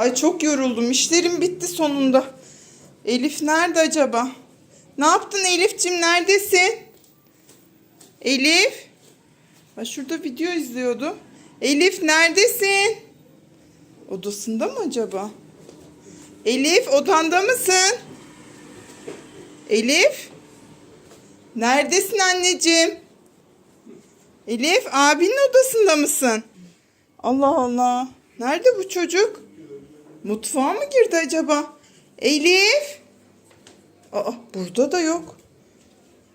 Ay çok yoruldum. İşlerim bitti sonunda. Elif nerede acaba? Ne yaptın Elif'cim? Neredesin? Elif? Ha şurada video izliyordu. Elif neredesin? Odasında mı acaba? Elif odanda mısın? Elif? Neredesin anneciğim? Elif abinin odasında mısın? Allah Allah. Nerede bu çocuk? Mutfağa mı girdi acaba? Elif? Aa burada da yok.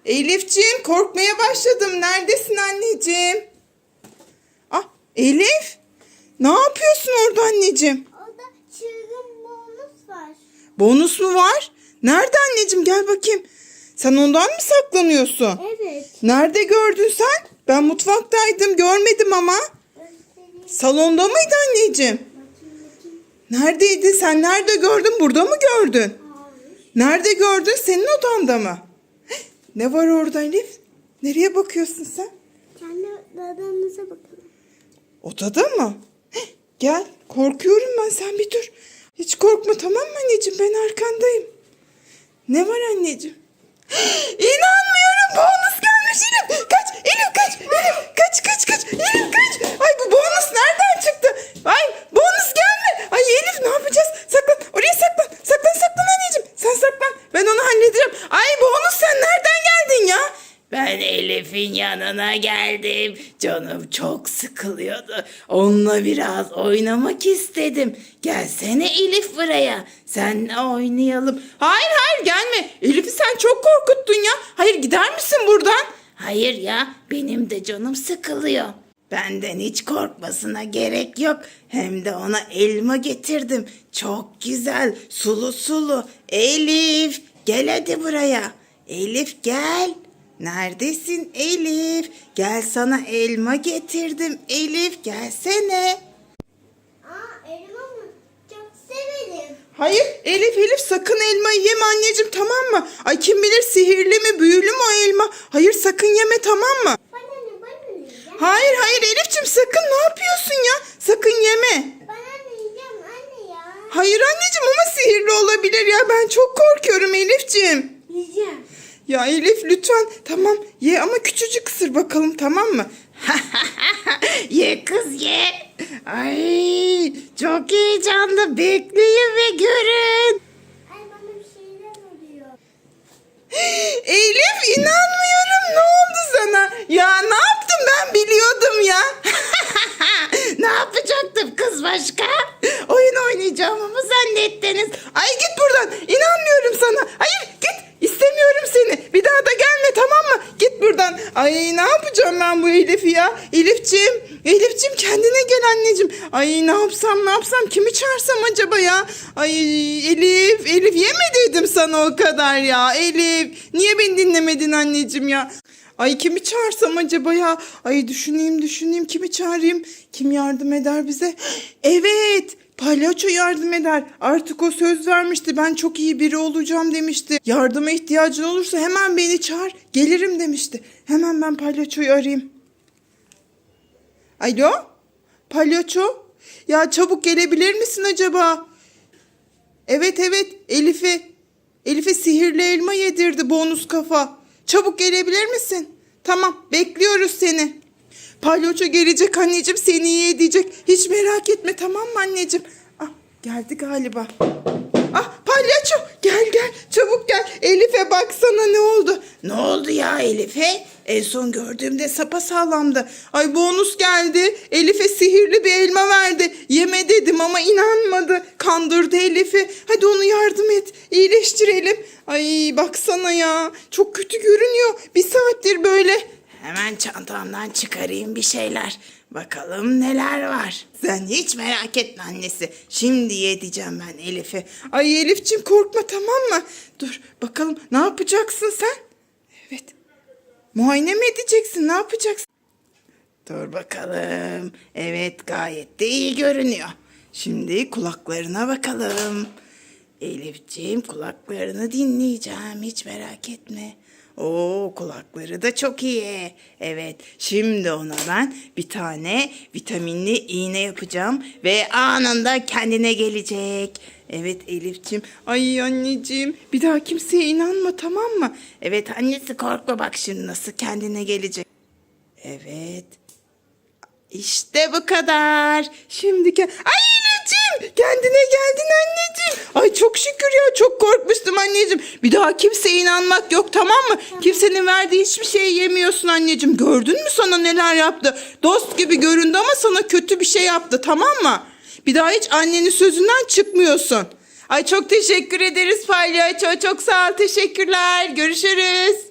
Elifciğim korkmaya başladım. Neredesin anneciğim? Ah Elif? Ne yapıyorsun orada anneciğim? Orada çılgın bonus var. Bonus mu var? Nerede anneciğim? Gel bakayım. Sen ondan mı saklanıyorsun? Evet. Nerede gördün sen? Ben mutfaktaydım. Görmedim ama. Salonda mıydı anneciğim? Neredeydi? Sen nerede gördün? Burada mı gördün? Nerede gördün? Senin odanda mı? Heh, Ne var orada Elif? Nereye bakıyorsun sen? Kendi dadanıza bakalım. Odada mı? Heh, Gel. Korkuyorum ben. Sen bir dur. Hiç korkma tamam mı anneciğim? Ben arkandayım. Ne var anneciğim? İnanmıyorum. Bonus gelmiş Elif. Kaç. Elif kaç. Elif kaç kaç kaç. Elif kaç. Ay bu bonus nereden çıktı? Ay bonus gelme. Ay Elif ne yapacağız? Saklan. Oraya saklan. Saklan saklan anneciğim. Sen saklan. Ben onu halledeceğim. Ay bonus sen nereden geldin ya? Ben Elif'in yanına geldim. Canım çok sıkılıyordu. Onunla biraz oynamak istedim. Gelsene Elif buraya. Senle oynayalım. Hayır hayır gelme. Elif'i sen çok korkuttun ya. Hayır gider misin buradan? Hayır ya, benim de canım sıkılıyor. Benden hiç korkmasına gerek yok. Hem de ona elma getirdim. Çok güzel, sulu sulu. Elif, gel hadi buraya. Elif gel. Neredesin Elif? Gel sana elma getirdim. Elif gelsene. Aa elma mı? Çok severim. Hayır Elif Elif sakın elmayı yeme anneciğim tamam mı? Ay kim bilir sihirli mi büyülü mü o elma? Hayır sakın yeme tamam mı? Bana ne bana ne? Hayır hayır Elif'ciğim sakın ne yapıyorsun ya? Sakın yeme. Bana ne yiyeceğim anne ya? Hayır anneciğim ama sihirli olabilir ya ben çok korkuyorum Elif'ciğim. Ya Elif lütfen tamam ye ama küçücük ısır bakalım tamam mı? ye kız ye. Ay çok heyecanlı. Bekleyin ve görün. Ay bana bir şeyler oluyor. Elif inanmıyorum ne oldu sana? Ya ne yaptım ben biliyordum ya. ne yapacaktım kız başka? Oyun oynayacağımı mı zannettiniz? Ay git buradan inanmıyorum sana. Hayır git istemiyorum seni. Bir daha da gelme tamam mı? Git buradan. Ay ne yapacağım ben bu Elif'i ya? Elif'ciğim, Elif'ciğim kendine gel anneciğim. Ay ne yapsam ne yapsam kimi çağırsam acaba ya? Ay Elif, Elif yeme dedim sana o kadar ya. Elif niye beni dinlemedin anneciğim ya? Ay kimi çağırsam acaba ya? Ay düşüneyim düşüneyim kimi çağırayım? Kim yardım eder bize? Evet palyaço yardım eder. Artık o söz vermişti. Ben çok iyi biri olacağım demişti. Yardıma ihtiyacın olursa hemen beni çağır. Gelirim demişti. Hemen ben palyaçoyu arayayım. Alo? Palyaço? Ya çabuk gelebilir misin acaba? Evet evet Elif'e. Elif'e sihirli elma yedirdi bonus kafa. Çabuk gelebilir misin? Tamam bekliyoruz seni. Palyaço gelecek anneciğim seni iyi edecek. Hiç merak etme tamam mı anneciğim? Ah geldi galiba. Ah palyaço gel gel çabuk gel. Elif'e baksana ne oldu? Ne oldu ya Elif'e? En son gördüğümde sapa sağlamdı. Ay bonus geldi. Elif'e sihirli bir elma verdi. Yeme dedim ama inanmadı. Kandırdı Elif'i. Hadi onu yardım et. İyileştirelim. Ay baksana ya. Çok kötü görünüyor. Bir saattir böyle. Hemen çantamdan çıkarayım bir şeyler. Bakalım neler var. Sen hiç merak etme annesi. Şimdi yedeceğim ben Elif'i. Ay Elif'ciğim korkma tamam mı? Dur bakalım ne yapacaksın sen? Evet. Muayene mi edeceksin? Ne yapacaksın? Dur bakalım. Evet gayet de iyi görünüyor. Şimdi kulaklarına bakalım. Elifciğim kulaklarını dinleyeceğim hiç merak etme. Oo kulakları da çok iyi. Evet şimdi ona ben bir tane vitaminli iğne yapacağım ve anında kendine gelecek. Evet Elif'ciğim. Ay anneciğim bir daha kimseye inanma tamam mı? Evet annesi korkma bak şimdi nasıl kendine gelecek. Evet. İşte bu kadar. Şimdi ke- Ay Elif'ciğim kendine geldin anneciğim. Ay çok şükür ya çok korkmuştum anneciğim. Bir daha kimseye inanmak yok tamam mı? Kimsenin verdiği hiçbir şey yemiyorsun anneciğim. Gördün mü sana neler yaptı? Dost gibi göründü ama sana kötü bir şey yaptı tamam mı? Bir daha hiç annenin sözünden çıkmıyorsun. Ay çok teşekkür ederiz Palyaço. Çok sağ ol. Teşekkürler. Görüşürüz.